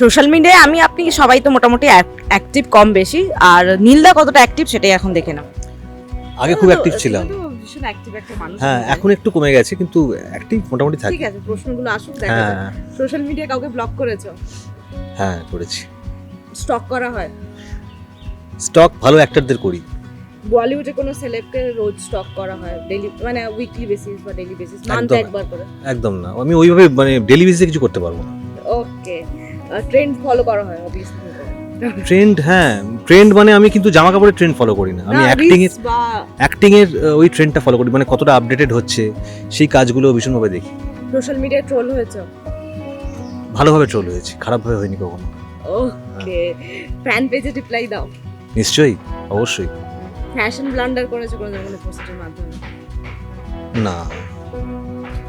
Social মিডিয়ায় আমি আপনি সবাই তো মোটামুটি অ্যাক্টিভ কম বেশি। আর নীলদা কতটা অ্যাক্টিভ সেটাই এখন দেখে নাও। আগে খুব অ্যাক্টিভ ছিলাম। ভীষণ অ্যাক্টিভ একটা মানুষ হ্যাঁ এখন একটু কমে গেছে কিন্তু অ্যাক্টিভ মোটামুটি থাকি। ঠিক আছে প্রশ্নগুলো আসুক দেখা হ্যাঁ। সোশ্যাল মিডিয়া কাউকে ব্লক করেছ? হ্যাঁ করেছি। স্টক করা হয়? স্টক ভালো অ্যাক্টরদের করি। বলিউডে কোনো সেলেবকে রোজ স্টক করা হয় ডেইলি মানে উইকলি বেসিস বা ডেইলি বেসিস মান্থে। একবার করে? একদম না। আমি ওইভাবে মানে ডেলি বেসিসে কিছু করতে পারব না। ওকে ট্রেন্ড ফলো করা হয় অবভিয়াসলি ট্রেন্ড হ্যাঁ। ট্রেন্ড মানে আমি কিন্তু জামা কাপড়ের ট্রেন্ড ফলো করি না। আমি অ্যাক্টিং এর বা অ্যাক্টিং এর ওই ট্রেন্ডটা ফলো করি। মানে কতটা আপডেটেড হচ্ছে সেই কাজগুলো ভীষণভাবে দেখি। সোশ্যাল মিডিয়ায় ট্রোল হয়েছে? ভালোভাবে ট্রোল হয়েছি। খারাপভাবে হয়নি কখনো। ওকে ফ্যান পেজে রিপ্লাই দাও। নিশ্চয়ই অবশ্যই। ফ্যাশন ব্লান্ডার করেছ কোনো কোনো পোস্টের মাধ্যমে? না।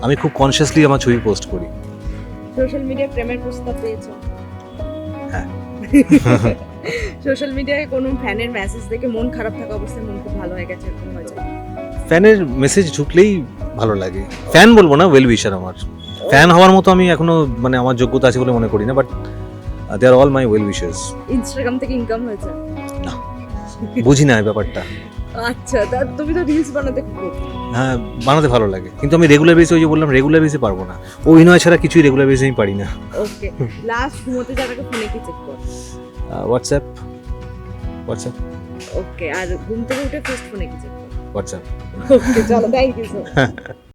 আমি খুব কনসিয়াসলি আমার ছবি পোস্ট করি। সোশ্যাল মিডিয়ায় প্রেমের প্রস্তাব পেয়েছ। সোশ্যাল মিডিয়ায় কোনো ফ্যানের মেসেজ দেখে মন খারাপ থাকা অবস্থায় মন খুব ভালো হয়ে গেছে এরকম হয়েছে ফ্যানের মেসেজ ঢুকলেই ভালো লাগে। ফ্যান বলব না ওয়েল উইশার আমার। ফ্যান হওয়ার মতো আমি এখনও মানে আমার যোগ্যতা আছে বলে মনে করি না but they are all my well wishers Instagram থেকে ইনকাম হয়েছে। না বুঝি না এই ব্যাপারটা। আচ্ছা তা তুমি তো রিলস বানাতে খুব হ্যাঁ বানাতে ভালো লাগে। কিন্তু আমি রেগুলার বেসে ওই যে বললাম রেগুলার বেসে পারব না। অভিনয় ছাড়া কিছুই রেগুলার বেসে আমি পারি না। ওকে লাস্ট ঘুমোতে যাওয়ার আগে ফোনে কি চেক করো? হোয়াটসঅ্যাপ হোয়াটসঅ্যাপ ওকে আর ঘুম থেকে উঠে ফার্স্ট ফোনে কি চেক করো? হোয়াটসঅ্যাপ ওকে চলো থ্যাংক ইউ